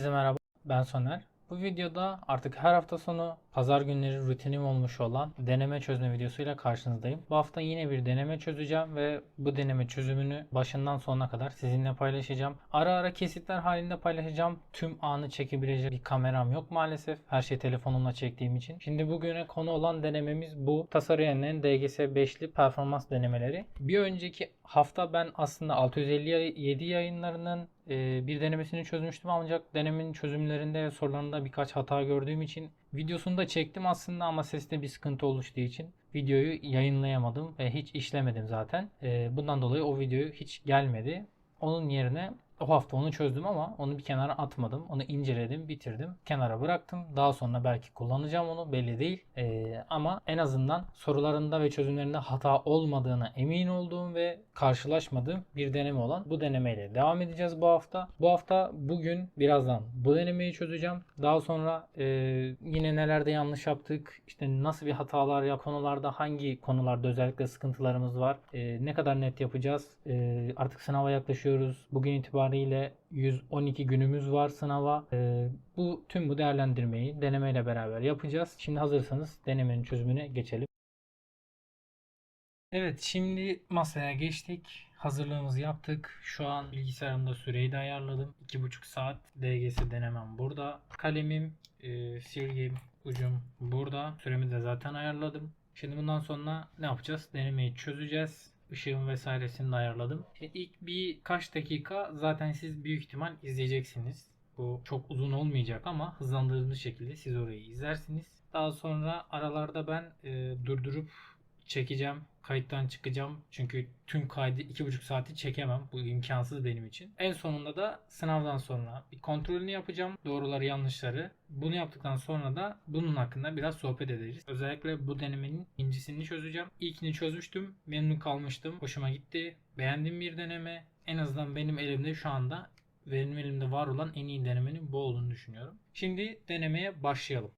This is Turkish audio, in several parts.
Herkese merhaba, ben Soner. Bu videoda artık her hafta sonu pazar günleri rutinim olmuş olan deneme çözme videosuyla karşınızdayım. Bu hafta yine bir deneme çözeceğim ve bu deneme çözümünü başından sonuna kadar sizinle paylaşacağım. Ara ara kesitler halinde paylaşacağım. Tüm anı çekebilecek bir kameram yok maalesef. Her şey telefonumla çektiğim için. Şimdi bugüne konu olan denememiz bu. Tasarıyan'ın DGS 5'li performans denemeleri. Bir önceki hafta ben aslında 657 yayınlarının e, bir denemesini çözmüştüm ancak denemenin çözümlerinde sorularında birkaç hata gördüğüm için videosunu da çektim aslında ama seste bir sıkıntı oluştuğu için videoyu yayınlayamadım ve hiç işlemedim zaten. E, bundan dolayı o video hiç gelmedi. Onun yerine o hafta onu çözdüm ama onu bir kenara atmadım. Onu inceledim, bitirdim. Kenara bıraktım. Daha sonra belki kullanacağım onu belli değil. Ee, ama en azından sorularında ve çözümlerinde hata olmadığına emin olduğum ve karşılaşmadığım bir deneme olan bu denemeyle devam edeceğiz bu hafta. Bu hafta bugün birazdan bu denemeyi çözeceğim. Daha sonra e, yine nelerde yanlış yaptık, işte nasıl bir hatalar ya konularda hangi konularda özellikle sıkıntılarımız var, e, ne kadar net yapacağız. E, artık sınava yaklaşıyoruz. Bugün itibariyle 112 günümüz var sınava. E, bu tüm bu değerlendirmeyi denemeyle beraber yapacağız. Şimdi hazırsanız denemenin çözümüne geçelim. Evet şimdi masaya geçtik. Hazırlığımızı yaptık. Şu an bilgisayarımda süreyi de ayarladım. 2,5 saat DGS denemem burada. Kalemim, e, silgim, ucum burada. Süremi de zaten ayarladım. Şimdi bundan sonra ne yapacağız? Denemeyi çözeceğiz. Işığın vesairesini de ayarladım. Şimdi ilk birkaç dakika zaten siz büyük ihtimal izleyeceksiniz. Bu çok uzun olmayacak ama hızlandırılmış şekilde siz orayı izlersiniz. Daha sonra aralarda ben e, durdurup çekeceğim. Kayıttan çıkacağım. Çünkü tüm kaydı 2,5 saati çekemem. Bu imkansız benim için. En sonunda da sınavdan sonra bir kontrolünü yapacağım. Doğruları yanlışları. Bunu yaptıktan sonra da bunun hakkında biraz sohbet ederiz. Özellikle bu denemenin incisini çözeceğim. İlkini çözmüştüm. Memnun kalmıştım. Hoşuma gitti. Beğendiğim bir deneme. En azından benim elimde şu anda benim elimde var olan en iyi denemenin bu olduğunu düşünüyorum. Şimdi denemeye başlayalım.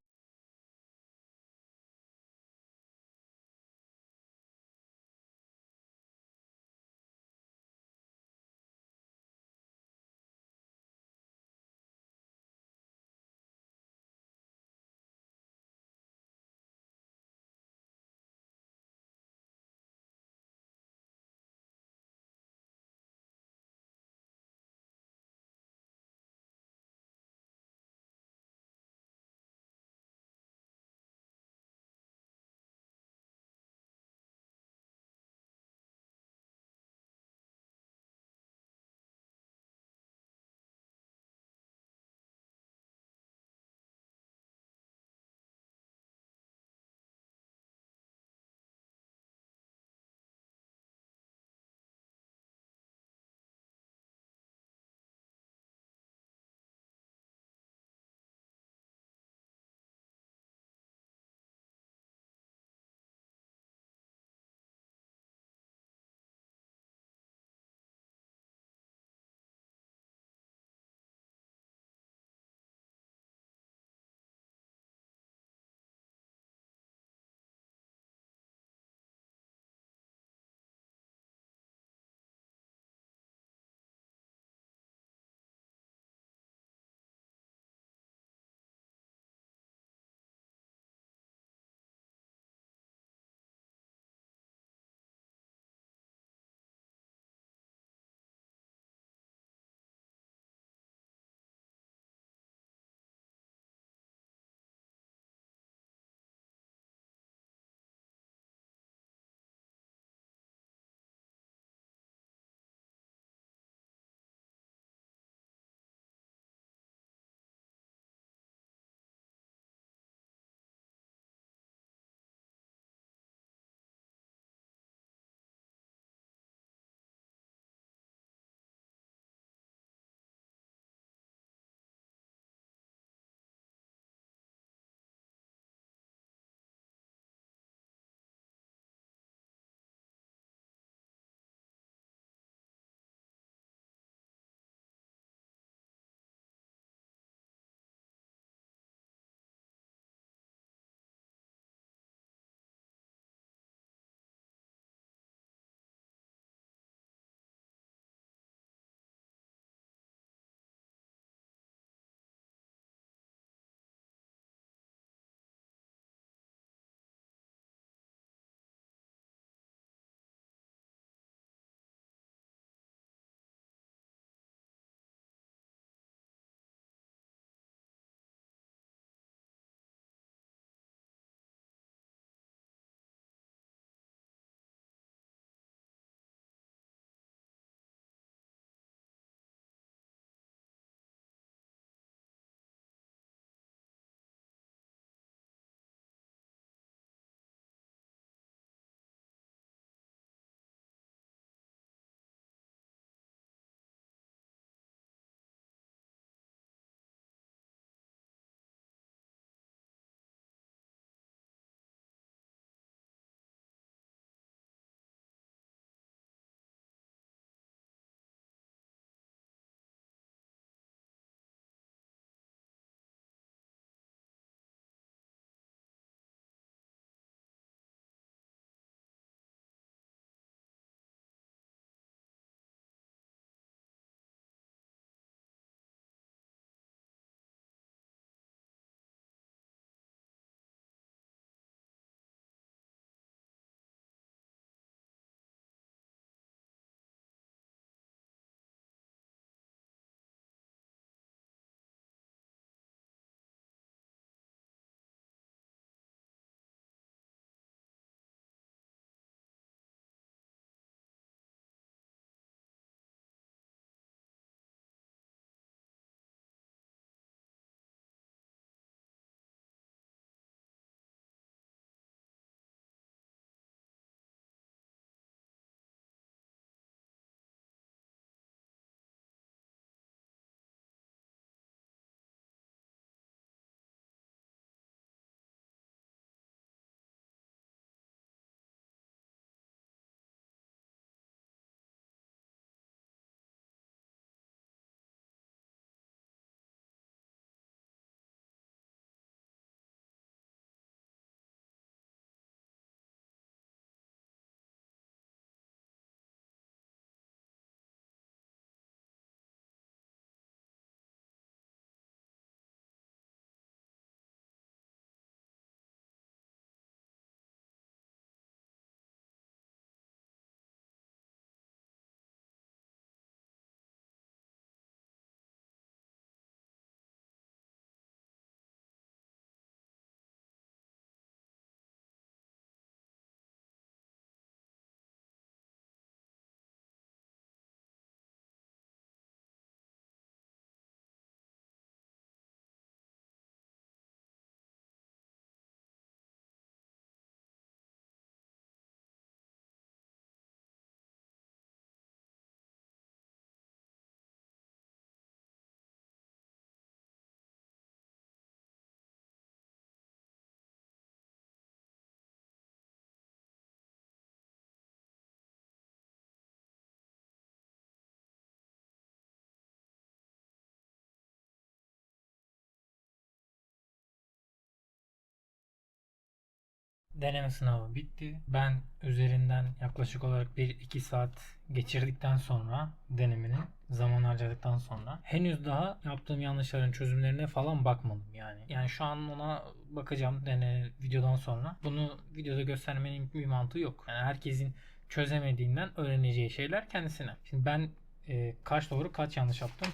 Deneme sınavı bitti. Ben üzerinden yaklaşık olarak 1-2 saat geçirdikten sonra denemenin zaman harcadıktan sonra henüz daha yaptığım yanlışların çözümlerine falan bakmadım yani. Yani şu an ona bakacağım dene videodan sonra. Bunu videoda göstermenin bir mantığı yok. Yani herkesin çözemediğinden öğreneceği şeyler kendisine. Şimdi ben e, kaç doğru kaç yanlış yaptım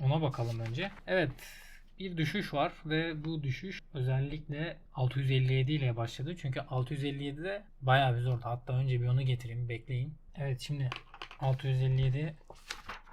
ona bakalım önce. Evet bir düşüş var ve bu düşüş özellikle 657 ile başladı. Çünkü 657'de bayağı bir zordu. Hatta önce bir onu getireyim bekleyin. Evet şimdi 657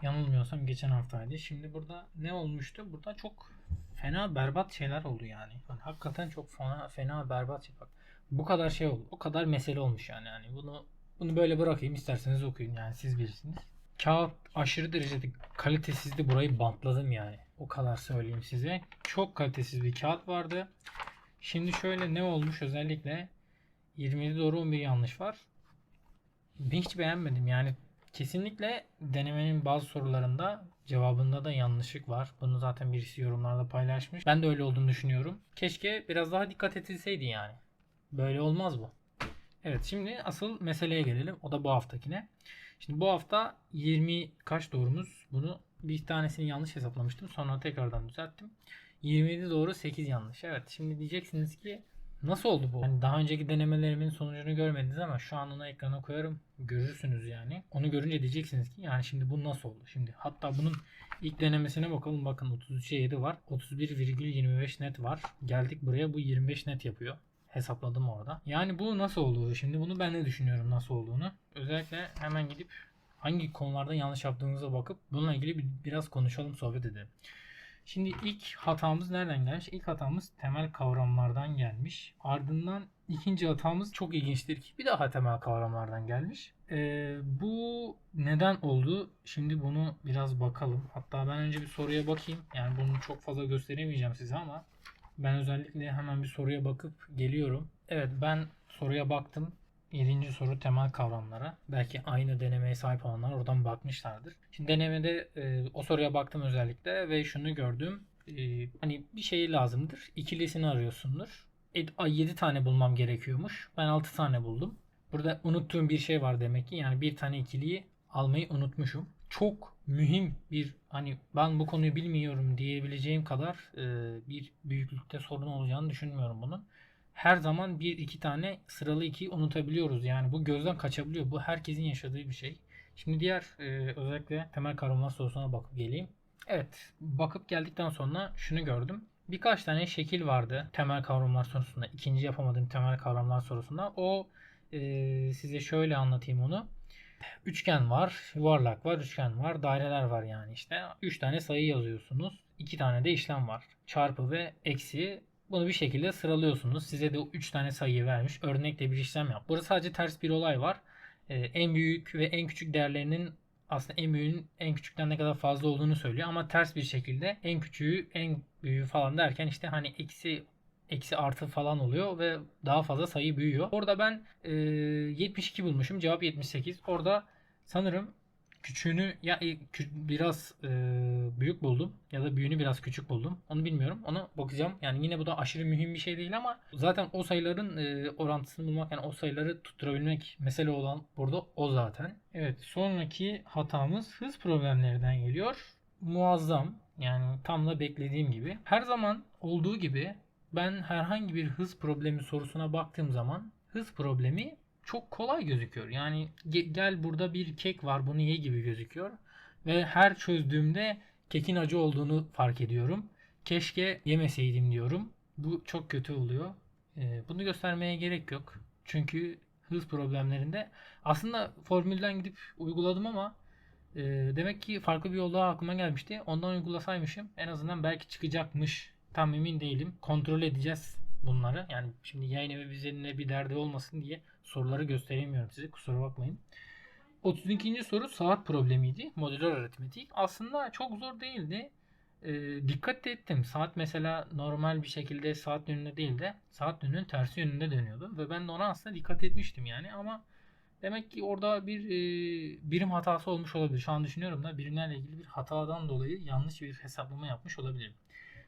yanılmıyorsam geçen haftaydı. Şimdi burada ne olmuştu? Burada çok fena berbat şeyler oldu yani. yani hakikaten çok fena fena berbat şey bak. Bu kadar şey oldu. O kadar mesele olmuş yani. yani bunu bunu böyle bırakayım isterseniz okuyun yani siz bilirsiniz. Kağıt aşırı derecede kalitesizdi. Burayı bantladım yani. O kadar söyleyeyim size. Çok kalitesiz bir kağıt vardı. Şimdi şöyle ne olmuş özellikle 27 doğru 11 yanlış var. Hiç beğenmedim yani kesinlikle denemenin bazı sorularında cevabında da yanlışlık var. Bunu zaten birisi yorumlarda paylaşmış. Ben de öyle olduğunu düşünüyorum. Keşke biraz daha dikkat edilseydi yani. Böyle olmaz bu. Evet şimdi asıl meseleye gelelim. O da bu haftakine. Şimdi bu hafta 20 kaç doğrumuz? Bunu bir tanesini yanlış hesaplamıştım. Sonra tekrardan düzelttim. 27 doğru 8 yanlış. Evet şimdi diyeceksiniz ki nasıl oldu bu? Yani daha önceki denemelerimin sonucunu görmediniz ama şu an onu ekrana koyarım. Görürsünüz yani. Onu görünce diyeceksiniz ki yani şimdi bu nasıl oldu? Şimdi hatta bunun ilk denemesine bakalım. Bakın 33'e 7 var. 31,25 net var. Geldik buraya bu 25 net yapıyor hesapladım orada. Yani bu nasıl oldu? Şimdi bunu ben de düşünüyorum nasıl olduğunu. Özellikle hemen gidip hangi konularda yanlış yaptığımıza bakıp bununla ilgili bir, biraz konuşalım, sohbet edelim. Şimdi ilk hatamız nereden gelmiş? İlk hatamız temel kavramlardan gelmiş. Ardından ikinci hatamız çok ilginçtir ki bir daha temel kavramlardan gelmiş. Ee, bu neden oldu? Şimdi bunu biraz bakalım. Hatta ben önce bir soruya bakayım. Yani bunu çok fazla gösteremeyeceğim size ama ben özellikle hemen bir soruya bakıp geliyorum. Evet ben soruya baktım. 7. soru temel kavramlara. Belki aynı denemeye sahip olanlar oradan bakmışlardır. Şimdi denemede e, o soruya baktım özellikle ve şunu gördüm. E, hani bir şey lazımdır. İkilisini arıyorsundur. E, 7 tane bulmam gerekiyormuş. Ben 6 tane buldum. Burada unuttuğum bir şey var demek ki. Yani bir tane ikiliyi almayı unutmuşum. Çok mühim bir hani ben bu konuyu bilmiyorum diyebileceğim kadar e, bir büyüklükte sorun olacağını düşünmüyorum bunun. Her zaman bir iki tane sıralı iki unutabiliyoruz. Yani bu gözden kaçabiliyor. Bu herkesin yaşadığı bir şey. Şimdi diğer e, özellikle temel kavramlar sorusuna bakıp geleyim. Evet bakıp geldikten sonra şunu gördüm. Birkaç tane şekil vardı temel kavramlar sorusunda. ikinci yapamadığım temel kavramlar sorusunda. O e, size şöyle anlatayım onu. Üçgen var, yuvarlak var, üçgen var, daireler var yani işte. 3 tane sayı yazıyorsunuz. 2 tane de işlem var. Çarpı ve eksi. Bunu bir şekilde sıralıyorsunuz. Size de 3 tane sayı vermiş. Örnekle bir işlem yap. Burada sadece ters bir olay var. Ee, en büyük ve en küçük değerlerinin aslında en büyüğün en küçükten ne kadar fazla olduğunu söylüyor ama ters bir şekilde en küçüğü en büyüğü falan derken işte hani eksi eksi artı falan oluyor ve daha fazla sayı büyüyor. Orada ben e, 72 bulmuşum. Cevap 78. Orada sanırım küçüğünü ya e, biraz e, büyük buldum ya da büyüğünü biraz küçük buldum. Onu bilmiyorum. Onu bakacağım. Yani yine bu da aşırı mühim bir şey değil ama zaten o sayıların e, orantısını bulmak yani o sayıları tutturabilmek mesele olan burada o zaten. Evet sonraki hatamız hız problemlerinden geliyor. Muazzam yani tam da beklediğim gibi. Her zaman olduğu gibi ben herhangi bir hız problemi sorusuna baktığım zaman hız problemi çok kolay gözüküyor. Yani gel burada bir kek var bunu ye gibi gözüküyor. Ve her çözdüğümde kekin acı olduğunu fark ediyorum. Keşke yemeseydim diyorum. Bu çok kötü oluyor. Ee, bunu göstermeye gerek yok. Çünkü hız problemlerinde aslında formülden gidip uyguladım ama e, demek ki farklı bir yolda aklıma gelmişti. Ondan uygulasaymışım en azından belki çıkacakmış Tam emin değilim. Kontrol edeceğiz bunları. Yani şimdi yayın evi bizimle bir derdi olmasın diye soruları gösteremiyorum size. Kusura bakmayın. 32. soru saat problemiydi. Modüler aritmetik. Aslında çok zor değildi. E, dikkat ettim. Saat mesela normal bir şekilde saat yönünde değil de saat yönünün tersi yönünde dönüyordu. Ve ben de ona aslında dikkat etmiştim yani. Ama demek ki orada bir e, birim hatası olmuş olabilir. Şu an düşünüyorum da birimlerle ilgili bir hatadan dolayı yanlış bir hesaplama yapmış olabilirim.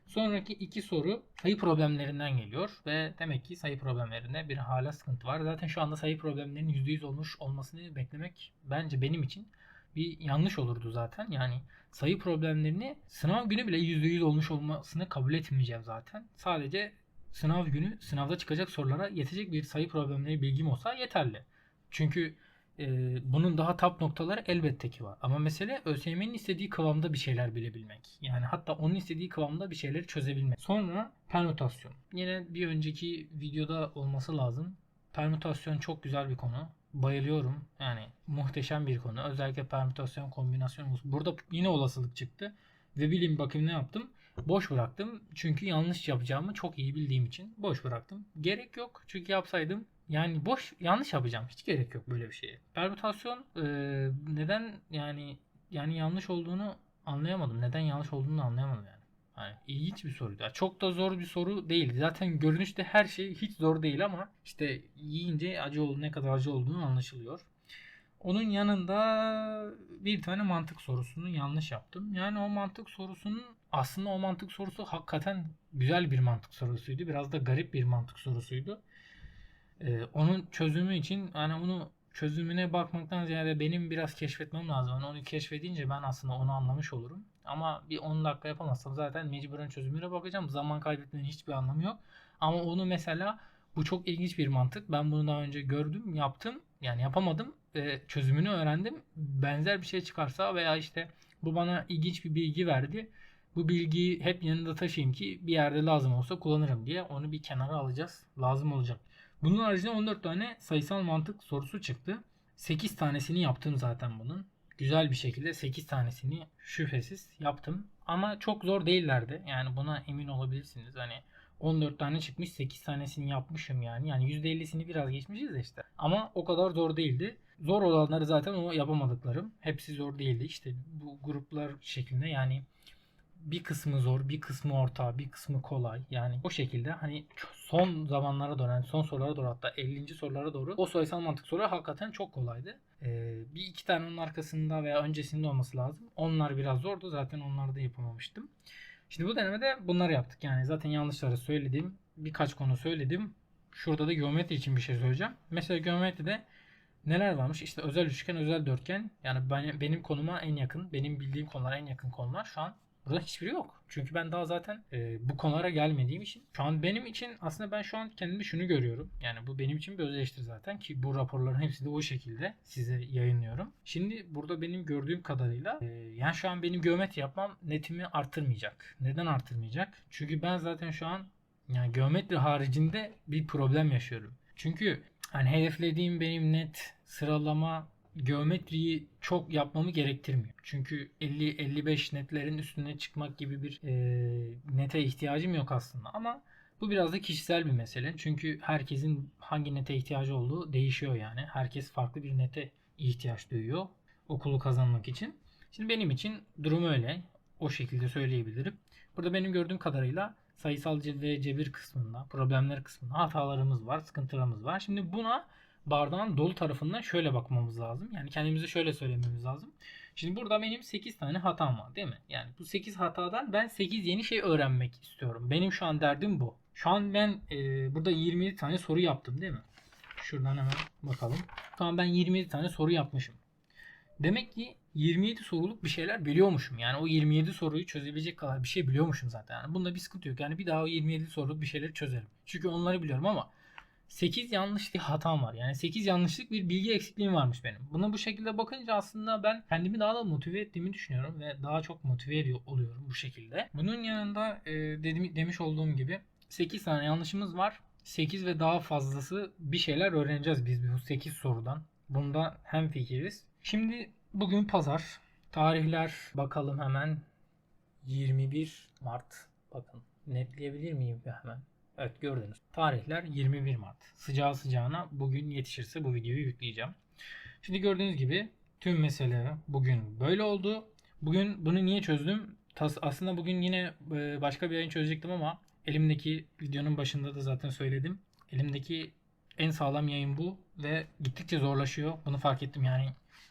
Sonraki iki soru sayı problemlerinden geliyor ve demek ki sayı problemlerinde bir hala sıkıntı var. Zaten şu anda sayı problemlerinin %100 olmuş olmasını beklemek bence benim için bir yanlış olurdu zaten. Yani sayı problemlerini sınav günü bile %100 olmuş olmasını kabul etmeyeceğim zaten. Sadece sınav günü sınavda çıkacak sorulara yetecek bir sayı problemleri bilgim olsa yeterli. Çünkü e, bunun daha tap noktaları elbette ki var. Ama mesele ÖSYM'nin istediği kıvamda bir şeyler bilebilmek. Yani hatta onun istediği kıvamda bir şeyleri çözebilmek. Sonra permütasyon. Yine bir önceki videoda olması lazım. Permütasyon çok güzel bir konu. Bayılıyorum. Yani muhteşem bir konu. Özellikle permütasyon, kombinasyon. Burada yine olasılık çıktı. Ve bileyim bakayım ne yaptım. Boş bıraktım. Çünkü yanlış yapacağımı çok iyi bildiğim için boş bıraktım. Gerek yok. Çünkü yapsaydım yani boş yanlış yapacağım. Hiç gerek yok böyle bir şeye. Permütasyon e, neden yani yani yanlış olduğunu anlayamadım. Neden yanlış olduğunu anlayamadım yani. Yani ilginç bir soruydu. Çok da zor bir soru değil. Zaten görünüşte her şey hiç zor değil ama işte yiyince acı olduğu ne kadar acı olduğunu anlaşılıyor. Onun yanında bir tane mantık sorusunu yanlış yaptım. Yani o mantık sorusunun aslında o mantık sorusu hakikaten güzel bir mantık sorusuydu. Biraz da garip bir mantık sorusuydu. Ee, onun çözümü için hani onu çözümüne bakmaktan ziyade benim biraz keşfetmem lazım. Yani onu keşfedince ben aslında onu anlamış olurum. Ama bir 10 dakika yapamazsam zaten mecburen çözümüne bakacağım. Zaman kaybetmenin hiçbir anlamı yok. Ama onu mesela bu çok ilginç bir mantık. Ben bunu daha önce gördüm, yaptım. Yani yapamadım. E, çözümünü öğrendim. Benzer bir şey çıkarsa veya işte bu bana ilginç bir bilgi verdi. Bu bilgiyi hep yanında taşıyayım ki bir yerde lazım olsa kullanırım diye onu bir kenara alacağız. Lazım olacak. Bunun haricinde 14 tane sayısal mantık sorusu çıktı. 8 tanesini yaptım zaten bunun. Güzel bir şekilde 8 tanesini şüphesiz yaptım. Ama çok zor değillerdi. Yani buna emin olabilirsiniz. Hani 14 tane çıkmış 8 tanesini yapmışım yani. Yani %50'sini biraz geçmişiz de işte. Ama o kadar zor değildi. Zor olanları zaten o yapamadıklarım. Hepsi zor değildi. İşte bu gruplar şeklinde yani bir kısmı zor, bir kısmı orta, bir kısmı kolay. Yani o şekilde hani son zamanlara doğru, yani son sorulara doğru hatta 50. sorulara doğru o sayısal mantık soru hakikaten çok kolaydı. Ee, bir iki tane onun arkasında veya öncesinde olması lazım. Onlar biraz zordu. Zaten onları da yapamamıştım. Şimdi bu denemede bunları yaptık. Yani zaten yanlışları söyledim. Birkaç konu söyledim. Şurada da geometri için bir şey söyleyeceğim. Mesela geometride neler varmış? İşte özel üçgen, özel dörtgen. Yani ben, benim konuma en yakın, benim bildiğim konulara en yakın konular şu an Burada hiçbiri yok. Çünkü ben daha zaten e, bu konulara gelmediğim için şu an benim için aslında ben şu an kendimde şunu görüyorum. Yani bu benim için bir öz eleştiri zaten ki bu raporların hepsi de o şekilde size yayınlıyorum. Şimdi burada benim gördüğüm kadarıyla e, yani şu an benim geometri yapmam netimi artırmayacak. Neden artırmayacak? Çünkü ben zaten şu an yani geometri haricinde bir problem yaşıyorum. Çünkü hani hedeflediğim benim net sıralama geometriyi çok yapmamı gerektirmiyor. Çünkü 50-55 netlerin üstüne çıkmak gibi bir e, nete ihtiyacım yok aslında. Ama bu biraz da kişisel bir mesele. Çünkü herkesin hangi nete ihtiyacı olduğu değişiyor yani. Herkes farklı bir nete ihtiyaç duyuyor okulu kazanmak için. Şimdi benim için durum öyle. O şekilde söyleyebilirim. Burada benim gördüğüm kadarıyla sayısal ve cebir kısmında, problemler kısmında hatalarımız var, sıkıntılarımız var. Şimdi buna bardağın dolu tarafından şöyle bakmamız lazım. Yani kendimize şöyle söylememiz lazım. Şimdi burada benim 8 tane hatam var değil mi? Yani bu 8 hatadan ben 8 yeni şey öğrenmek istiyorum. Benim şu an derdim bu. Şu an ben e, burada 27 tane soru yaptım değil mi? Şuradan hemen bakalım. Tamam ben 27 tane soru yapmışım. Demek ki 27 soruluk bir şeyler biliyormuşum. Yani o 27 soruyu çözebilecek kadar bir şey biliyormuşum zaten. Yani bunda bir sıkıntı yok. Yani bir daha o 27 soruluk bir şeyleri çözerim. Çünkü onları biliyorum ama 8 yanlış bir hatam var. Yani 8 yanlışlık bir bilgi eksikliğim varmış benim. Buna bu şekilde bakınca aslında ben kendimi daha da motive ettiğimi düşünüyorum ve daha çok motive ediyor oluyorum bu şekilde. Bunun yanında e, dedim, demiş olduğum gibi 8 tane yanlışımız var. 8 ve daha fazlası bir şeyler öğreneceğiz biz bu 8 sorudan. Bunda hem fikiriz. Şimdi bugün pazar. Tarihler bakalım hemen. 21 Mart. Bakın netleyebilir miyim hemen? Evet gördünüz. Tarihler 21 Mart. Sıcağı sıcağına bugün yetişirse bu videoyu yükleyeceğim. Şimdi gördüğünüz gibi tüm mesele bugün böyle oldu. Bugün bunu niye çözdüm? Tas aslında bugün yine e, başka bir yayın çözecektim ama elimdeki videonun başında da zaten söyledim. Elimdeki en sağlam yayın bu ve gittikçe zorlaşıyor. Bunu fark ettim yani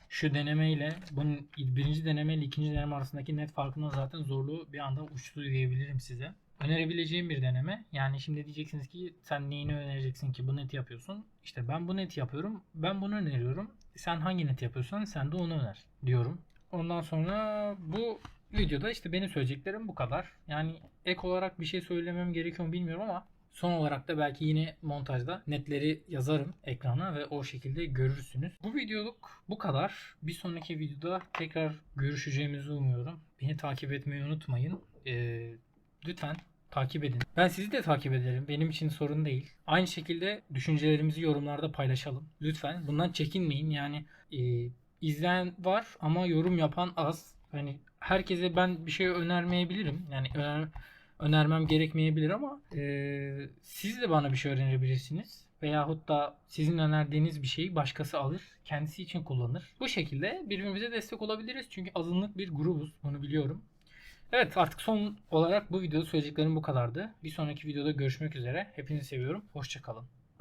şu deneme ile bunun birinci deneme ile ikinci deneme arasındaki net farkının zaten zorluğu bir anda uçtu diyebilirim size. Önerebileceğim bir deneme. Yani şimdi diyeceksiniz ki sen neyini önereceksin ki bu neti yapıyorsun. İşte ben bu neti yapıyorum. Ben bunu öneriyorum. Sen hangi neti yapıyorsan sen de onu öner diyorum. Ondan sonra bu videoda işte benim söyleyeceklerim bu kadar. Yani ek olarak bir şey söylemem gerekiyor mu bilmiyorum ama son olarak da belki yine montajda netleri yazarım ekrana ve o şekilde görürsünüz. Bu videoluk bu kadar. Bir sonraki videoda tekrar görüşeceğimizi umuyorum. Beni takip etmeyi unutmayın. Ee, lütfen takip edin. Ben sizi de takip ederim. Benim için sorun değil. Aynı şekilde düşüncelerimizi yorumlarda paylaşalım. Lütfen bundan çekinmeyin. Yani e, izleyen var ama yorum yapan az. Hani herkese ben bir şey önermeyebilirim. Yani öner, önermem gerekmeyebilir ama e, siz de bana bir şey önerebilirsiniz. Veyahut da sizin önerdiğiniz bir şeyi başkası alır, kendisi için kullanır. Bu şekilde birbirimize destek olabiliriz. Çünkü azınlık bir grubuz, bunu biliyorum. Evet artık son olarak bu videoda söyleyeceklerim bu kadardı. Bir sonraki videoda görüşmek üzere. Hepinizi seviyorum. Hoşçakalın.